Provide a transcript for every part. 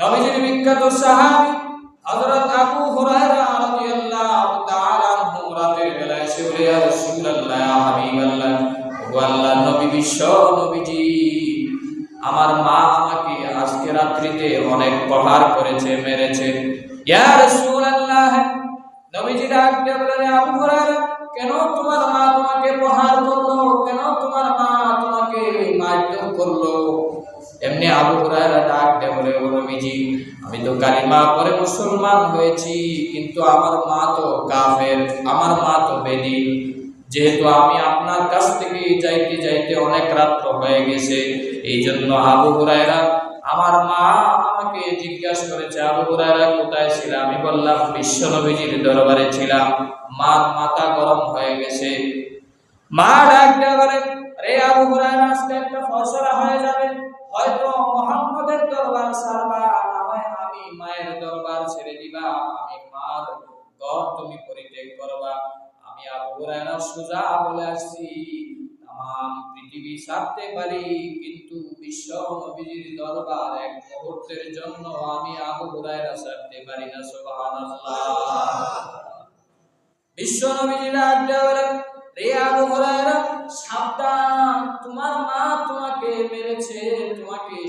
নবীজির বিখ্যাত সাহাবী হযরত আবু হুরায়রা রাদিয়াল্লাহু তাআলা আনহু রাতের বেলা এসে বলে ইয়া রাসূলুল্লাহ হাবিবাল্লাহ ও আল্লাহর নবী বিশ্ব নবীজি, আমার মা আমাকে আজকে রাত্রিতে অনেক প্রহার করেছে, মেরেছে। ইয়া রাসূলুল্লাহ, নবীজি ডাক দিয়ে বললেন, আবু হুরায়রা, কেন তোমার মা তোমাকে প্রহার করল? কেন তোমার মা তোমাকে মারধর করল? এমনি আবু হুরায়রা ডাক দিয়ে, বলে নবীজি, আমি তো কালিমা পরে মুসলমান হয়েছি, কিন্তু আমার মা তো কাফের, আমার মা তো বেদিন। যেহেতু আমি আপনার কাছ থেকে যাইতে যাইতে অনেক রাত্র হয়ে গেছে এই জন্য আবু হুরায়রা, আমার মা আমাকে জিজ্ঞাসা করেছে, আবু হুরায়রা, কোথায় ছিল? আমি বললাম, বিশ্ব নবীজির দরবারে ছিলাম, মার মাথা গরম হয়ে গেছে। মা ডাক দিয়ে বলেন রে আবু হুরায়রা, আজকে একটা ফয়সালা হয়ে যাবে। হয়তো মোহাম্মদের দরবার ছাড়বা, না আমি মায়ের দরবার ছেড়ে দিবা, আমি মার ঘর তুমি পরিত্যাগ করবা। আমি আবু সোজা বলে আসছি তাম পৃথিবী ছাড়তে পারি, কিন্তু বিশ্ব নবীজির দরবার এক মুহূর্তের জন্য আমি আবু হুরায়রা ছাড়তে পারি না, সুবহানাল্লাহ। বিশ্ব নবীজি ডাক দিয়ে বলেন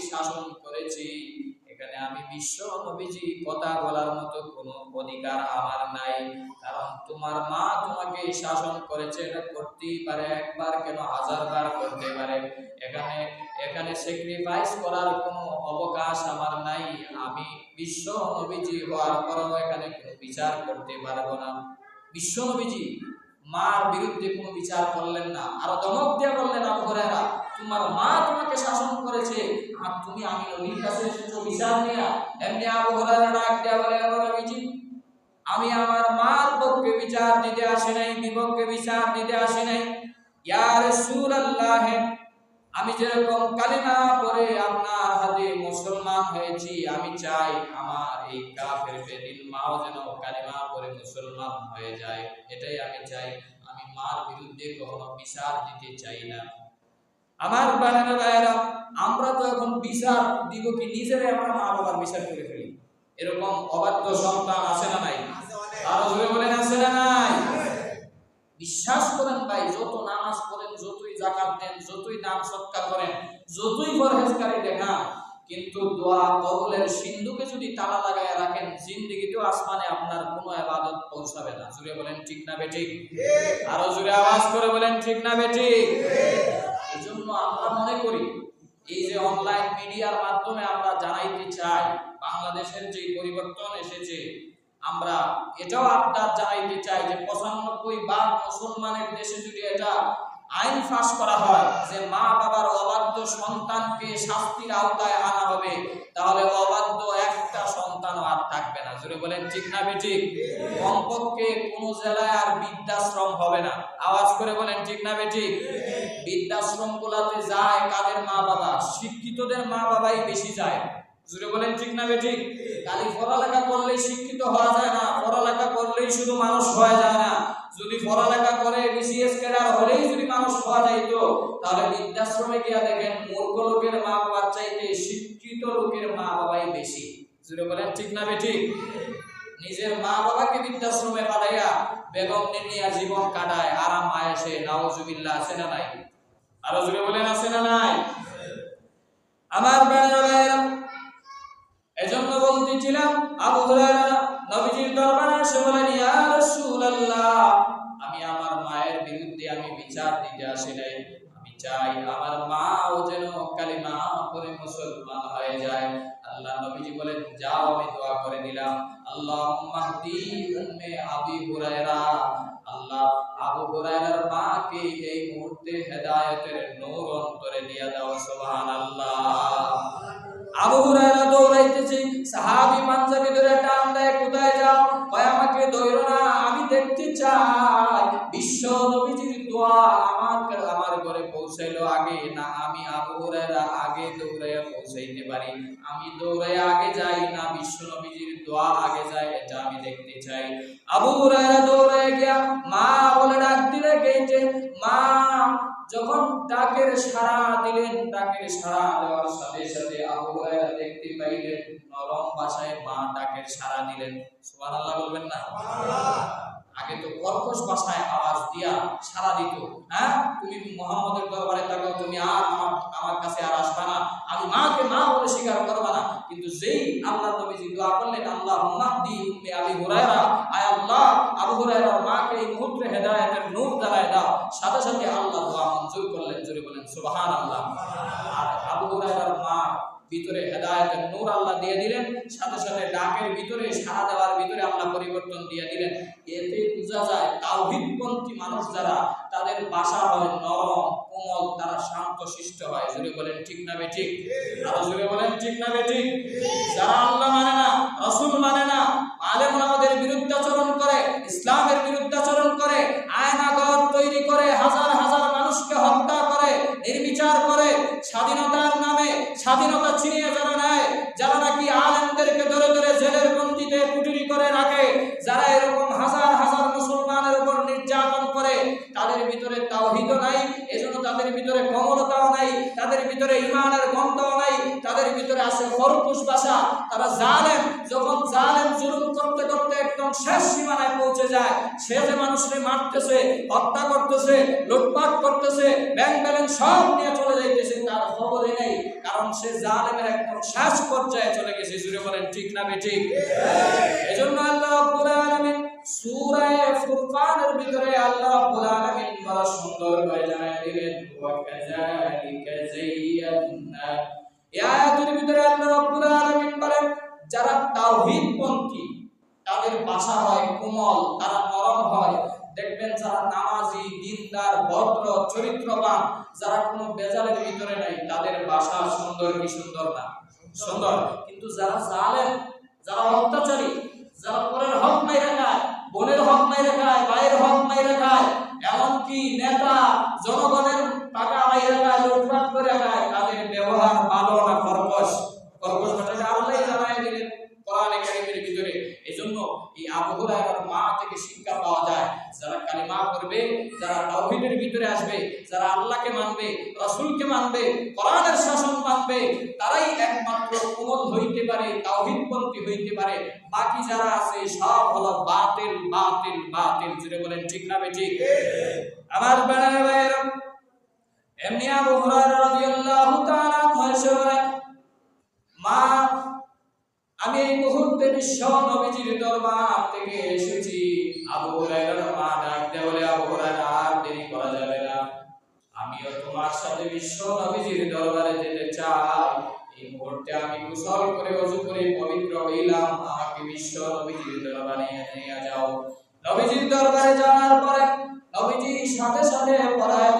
শাসন করেছে। এখানে বিশ্ব নবীজি এটা করতেই পারে, একবার কেন হাজারবার করতে পারে। এখানে এখানে স্যাক্রিফাইস করার কোনো অবকাশ আমার নাই। আমি বিশ্ব নবীজি হওয়ার পরেও এখানে কোনো বিচার করতে পারব না। বিশ্বনবীজি মার বিরুদ্ধে কোনো বিচার করলেন না। আর দমক দিয়ে বললেন, আবু তোমার মা তোমাকে শাসন করেছে, আর তুমি আমি নবীর কাছে এসেছ বিচার নিয়ে এমনি আবু হুরায়রা ডাক দিয়া বলে আমি আমার মার পক্ষে বিচার দিতে আসি নাই, বিপক্ষে বিচার দিতে আসি নাই। ইয়া রাসূলুল্লাহ আমি যেরকম কালিমা পড়ে আপনার হাতে মুসলমান হয়েছি আমি চাই আমার এই কাফের বেদিন মাও যেন কালিমা পড়ে মুসলমান হয়ে যায়। এটাই আমি চাই। আমি মার বিরুদ্ধে কখনো বিচার দিতে চাই না। আমার বানানো ভাইয়েরা আমরা তো এখন বিচার দিব কি নিজেরাই আমরা মা বাবার বিচার করে ফেলি। এরকম অবাধ্য সন্তান আছে না নাই? আরও জোরে বলেন আছে না নাই? বিশ্বাস করেন ভাই, যত নামাজ পড়েন, যতই জাকাত দেন, যতই দান সৎকার করেন, যতই পরহেজকারী দেখান, কিন্তু দোয়া কবুলের সিন্ধুকে যদি তালা লাগায় রাখেন, জিন্দিগিতেও আসমানে আপনার কোনো ইবাদত পৌঁছাবে না। জুড়ে বলেন, ঠিক না বেঠিক আরও জুড়ে আওয়াজ করে বলেন, ঠিক না বেঠিক এই জন্য আমরা মনে করি, এই যে অনলাইন মিডিয়ার মাধ্যমে আমরা জানাইতে চাই, বাংলাদেশের যে পরিবর্তন এসেছে আমরা এটাও আপনার জানাইতে চাই যে পঁচানব্বই ভাগ মুসলমানের দেশে যদি এটা আইন ফাঁস করা হয়, যে মা বাবার অবাধ্য সন্তানকে শাস্তির আওতায় আনা হবে, তাহলে অবাধ্য একটা সন্তান আর থাকবে না। জুড়ে বলেন, ঠিক না বেঠিক কমপক্ষে কোনো জেলায় আর বৃদ্ধাশ্রম হবে না। আওয়াজ করে বলেন, ঠিক না বেঠিক বৃদ্ধাশ্রম গুলাতে যায় কাদের মা বাবা? শিক্ষিতদের মা বাবাই বেশি যায়। জুড়ে বলেন, ঠিক না বেঠিক খালি পড়ালেখা করলেই শিক্ষিত হওয়া যায় না, পড়ালেখা করলেই শুধু মানুষ হওয়া যায় না। যদি পড়ালেখা করে বিসিএস ক্যাডার হলেই যদি মানুষ হওয়া যাইতো, তাহলে বৃদ্ধাশ্রমে গিয়া দেখেন, মূর্খ লোকের মা বাবার চাইতে শিক্ষিত লোকের মা বাবাই বেশি। জুড়ে বলেন, ঠিক না বেঠিক নিজের মা বাবাকে বৃদ্ধাশ্রমে পাঠাইয়া বেগম নিয়া জীবন কাটায়, আরাম আয়েসে নাওজুবিল্লাহ আছে না নাই? আরও জুড়ে বলেন, আছে না নাই? আমার বেড়া আবু হুরায়রা নবীজির দরবারে এসে বলেন, ইয়া রাসূলুল্লাহ, আমি আমার মায়ের বিরুদ্ধে আমি বিচার দিতে আসি নাই। আমি চাই আমার মাও যেন কালিমা পড়ে মুসলমান হয়ে যায়। আল্লাহ নবীজি বলেন, যাও, আমি দোয়া করে দিলাম আল্লাহুম্মা হদি উম্মে আবি হুরায়রা। আল্লাহ আবু হুরায়রার মাকে এই মুহূর্তে হেদায়েতের নূর অন্তরে দিয়া দাও, সুবহানাল্লাহ। আবু হুরায়রা দৌড়াইতেছে সাহাবী পাঞ্জাবি ধরে টান কোথায় যাও? কয় আমাকে ধরো না, আমি দেখতে চাই। বিশ্ব নবীজির দোয়া আমার আমার ঘরে পৌঁছাইলো আগে। না, আমি আবু হুরায়রা আগে দৌড়াইয়া পৌঁছাইতে পারি। আমি দৌড়াইয়া আগে যাই না, বিশ্ব নবীজির দোয়া আগে যায়, এটা আমি দেখতে চাই। আবু হুরায়রা দৌড়াইয়া গিয়া মা বলে ডাক দিলে গেছে মা যখন ডাকের সাড়া দিলেন ডাকের সাড়া দেওয়ার সাথে সাথে আবু হুরায়রা দেখতে পাইলেন নরম ভাষায় মা ডাকের সাড়া দিলেন। সুবহানাল্লাহ বলবেন না? আগে তো কর্কশ ভাষায় আওয়াজ দিয়া সারা দিত হ্যাঁ? তুমি মোহাম্মদের দরবারে থাকো তুমি আর আমার আমার কাছে আর আসবা না। আমি মাকে মা বলে স্বীকার করবা না। কিন্তু যেই আল্লাহ নবীজি দোয়া করলেন আল্লাহ মাহদি উম্মে আবি হুরায়রা আয় আল্লাহ আবু হুরায়রার মাকে এই মুহূর্তে হেদায়েতের নূর দ্বারায় দাও। সাথে সাথে আল্লাহ মানুষ যারা, তাদের ভাষা হয় নরম, কোমল, তারা শান্ত, শিষ্ট হয়। জুড়ে বলেন, ঠিক না বে ঠিক? আরও জুড়ে বলেন, ঠিক না বে ঠিক? যারা আল্লাহ মানে না, রাসূল মানে না আলেম আমাদের বিরুদ্ধাচরণ তাদের ভিতরে কমলতাও নাই, তাদের ভিতরে ইমানের গন্ধও নাই, তাদের ভিতরে আছে খরকুশ ভাষা তারা জালেম, যখন জালেম জুলুম করতে করতে একদম শেষ সীমানায় পৌঁছে যায়, সে যে মানুষকে মারতেছে, হত্যা করতেছে, লুটপাট করতেছে, ব্যাংক ব্যালেন্স সব নিয়ে চলে যাইতেছে, তার খবরে নেই, কারণ সে জালেমের একদম শেষ পর্যায়ে চলে গেছে। জুড়ে বলেন, ঠিক না বেঠিক এজন্য আল্লাহ রাব্বুল আলামিন সূরা ফুরকানের ভিতরে আল্লাহ রাব্বুল সুন্দর করে জানাই দিলেন ওয়া কাযালিকা যায়্যানা এই আয়াতের ভিতরে আল্লাহ রাব্বুল আলামিন বলেন, যারা তাওহীদপন্থী তাদের ভাষা হয় কোমল, তারা নরম হয়। দেখবেন যারা নামাজি, দিনদার, ভদ্র, চরিত্রবান, যারা কোনো বেজালের ভিতরে নাই, তাদের ভাষা সুন্দর কি সুন্দর না? সুন্দর। কিন্তু যারা জালেম, যারা অত্যাচারী, যারা পরের হক নাই রাখায় বোনের হক নাই রাখায় ভাইয়ের হক নাই রাখায় এমনকি নেতা জনগণের মানবে, রাসূলকে মানবে, কোরআনের শাসন মানবে, তারাই একমাত্র কোমল হইতে পারে, তাওহীদপন্থী হইতে পারে। বাকি যারা আছে, সব হলো বাতিল বাতিল বাতিল। জুড়ে বলেন, ঠিক না ঠিক আমার বেড়ার ভাইয়েরা, এমনি আবু হুরায়রা রাদিয়াল্লাহু তাআলা বলেন মা, আমি এই মুহূর্তে বিশ্ব নবীজির দরবার থেকে এসেছি। আবু হুরায়রার মা সাথে বিশ্ব নবীজির দরবারে যেতে চাই, এই মুহূর্তে আমি গোসল করে অজু করে পবিত্র হইলাম। আমাকে বিশ্ব নবীজির দরবারে নিয়ে যাও। নবীজির দরবারে যাওয়ার পরে, নবীজি সাথে সাথে পড়ায়